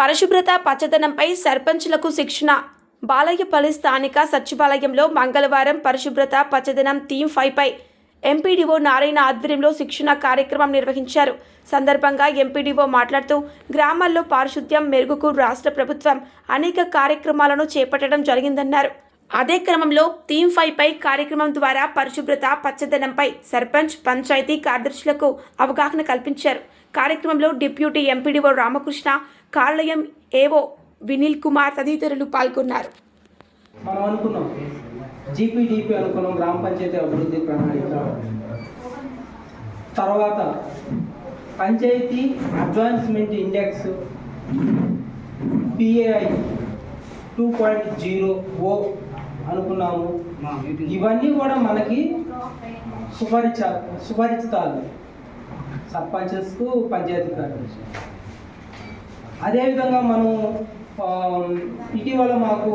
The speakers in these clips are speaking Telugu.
పరిశుభ్రత పచ్చదనంపై సర్పంచ్లకు శిక్షణ. బాలయ్యపల్లి స్థానిక సచివాలయంలో మంగళవారం పరిశుభ్రత పచ్చదనం థీమ్ ఫైవ్పై ఎంపీడీఓ నారాయణ ఆధ్వర్యంలో శిక్షణ కార్యక్రమం నిర్వహించారు. సందర్భంగా ఎంపీడీఓ మాట్లాడుతూ గ్రామాల్లో పారిశుద్ధ్యం మెరుగుకు రాష్ట్ర ప్రభుత్వం అనేక కార్యక్రమాలను చేపట్టడం జరిగిందన్నారు. అదే క్రమంలో థీమ్ ఫైవ్ పై కార్యక్రమం ద్వారా పరిశుభ్రత పచ్చదనంపై సర్పంచ్ పంచాయతీ కార్యదర్శులకు అవగాహన కల్పించారు. కార్యక్రమంలో డిప్యూటీ ఎంపీడీఓ రామకృష్ణ కార్యాలయం ఏవో వినీల్ కుమార్ తదితరులు పాల్గొన్నారు. మనం అనుకున్నాం. జీపీడీపీ అనుకున్నాం గ్రామ పంచాయతీ అభివృద్ధి ప్రణాళిక. తర్వాత panchayat advancement index PAI two point zero ఓ అనుకున్నాము. ఇవన్నీ కూడా మనకి సుపరిచ సుపరిచితాలు. సర్పంచెస్కు పంచాయతీ కార్యదర్శి. అదేవిధంగా మనం ఇటీవల మాకు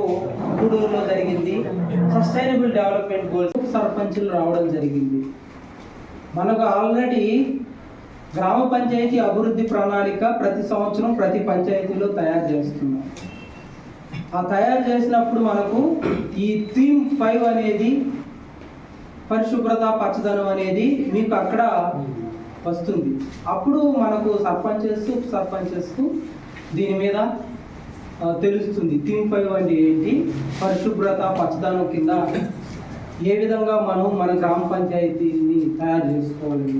గూడూరులో జరిగింది సస్టైనబుల్ డెవలప్మెంట్ గోల్స్ సర్పంచులు రావడం జరిగింది. మనకు ఆల్రెడీ గ్రామ పంచాయతీ అభివృద్ధి ప్రణాళిక ప్రతి సంవత్సరం ప్రతి పంచాయతీలో తయారు చేస్తున్నాం. ఆ తయారు చేసినప్పుడు మనకు ఈ థీమ్ ఫైవ్ అనేది పరిశుభ్రత పచ్చదనం అనేది మీకు అక్కడ వస్తుంది. అప్పుడు మనకు సర్పంచెస్ సర్పంచెస్కు దీని మీద తెలుస్తుంది. థీమ్ ఫైవ్ అంటే ఏంటి? పరిశుభ్రత పచ్చదనం కింద ఏ విధంగా మనం మన గ్రామ పంచాయతీని తయారు చేసుకోవాలి?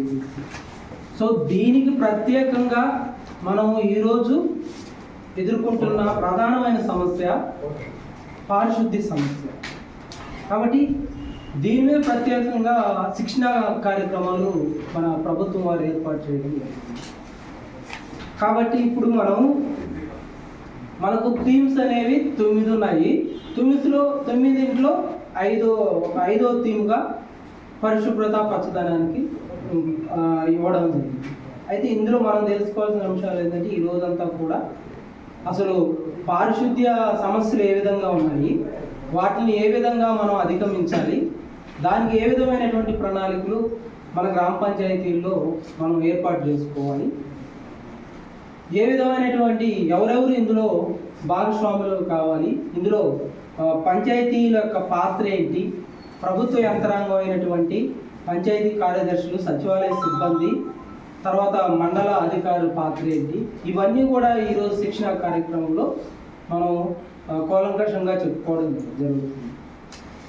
సో దీనికి ప్రత్యేకంగా మనము ఈరోజు ఎదుర్కొంటున్న ప్రధానమైన సమస్య పారిశుద్ధ్య సమస్య. కాబట్టి దీనిమే ప్రత్యేకంగా శిక్షణ కార్యక్రమాలు మన ప్రభుత్వం వారు ఏర్పాటు చేయడం జరిగింది. కాబట్టి ఇప్పుడు మనం మనకు థీమ్స్ అనేవి తొమ్మిది ఉన్నాయి. తొమ్మిదిలో తొమ్మిదింట్లో ఐదో ఒక ఐదో థీమ్గా పరిశుభ్రత పచ్చదనానికి ఇవ్వడం జరిగింది. అయితే ఇందులో మనం తెలుసుకోవాల్సిన అంశాలు ఏంటంటే ఈ రోజంతా కూడా అసలు పారిశుద్ధ్య సమస్యలు ఏ విధంగా ఉన్నాయి? వాటిని ఏ విధంగా మనం అధిగమించాలి? దానికి ఏ విధమైనటువంటి ప్రణాళికలు మన గ్రామ పంచాయతీల్లో మనం ఏర్పాటు చేసుకోవాలి? ఏ విధమైనటువంటి ఎవరెవరు ఇందులో భాగస్వాములు కావాలి? ఇందులో పంచాయతీల యొక్క పాత్ర ఏంటి? ప్రభుత్వ యంత్రాంగం అయినటువంటి పంచాయతీ కార్యదర్శులు సచివాలయ సిబ్బంది తర్వాత మండల అధికారుల పాత్ర ఏంటి? ఇవన్నీ కూడా ఈరోజు శిక్షణ కార్యక్రమంలో మనం కోలంకషంగా కూలంకషంగా చెప్పుకోవడం జరుగుతుంది.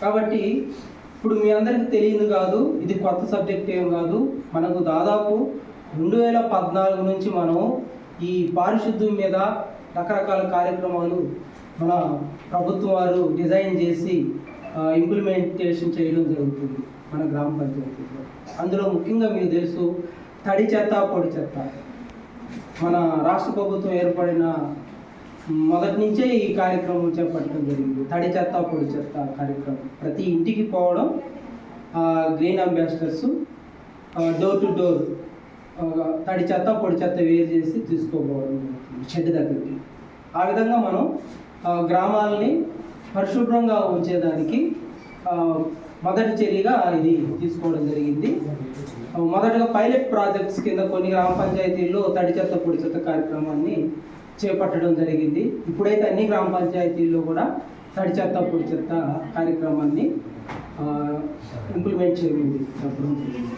కాబట్టి ఇప్పుడు మీ అందరికీ తెలియదు కాదు ఇది కొత్త సబ్జెక్ట్ ఏం కాదు. మనకు దాదాపు రెండు వేల పద్నాలుగు నుంచి మనం ఈ పారిశుద్ధ్యం మీద రకరకాల కార్యక్రమాలు మన ప్రభుత్వం వారు డిజైన్ చేసి ఇంప్లిమెంటేషన్ చేయడం జరుగుతుంది మన గ్రామ పంచాయతీలో. అందులో ముఖ్యంగా మీకు తెలుసు తడి చెత్త పొడి చెత్త. మన రాష్ట్ర ప్రభుత్వం ఏర్పడిన మొదటి నుంచే ఈ కార్యక్రమం చేపట్టడం జరిగింది. తడి చెత్త పొడి చెత్త కార్యక్రమం. ప్రతి ఇంటికి పోవడం green ambassadors door to door తడి చెత్త పొడి చెత్త వేరు చేసి తీసుకోపోవడం జరుగుతుంది షెడ్ దగ్గరికి. ఆ విధంగా మనం గ్రామాలని పరిశుభ్రంగా ఉంచేదానికి మొదటి చర్యగా ఇది తీసుకోవడం జరిగింది. మొదటగా పైలట్ ప్రాజెక్ట్స్ కింద కొన్ని గ్రామ పంచాయతీల్లో తడి చెత్త పొడి చెత్త కార్యక్రమాన్ని చేపట్టడం జరిగింది. ఇప్పుడైతే అన్ని గ్రామ పంచాయతీల్లో కూడా తడి చెత్త పొడి చెత్త కార్యక్రమాన్ని ఇంప్లిమెంట్ చేయడం చెప్పడం జరిగింది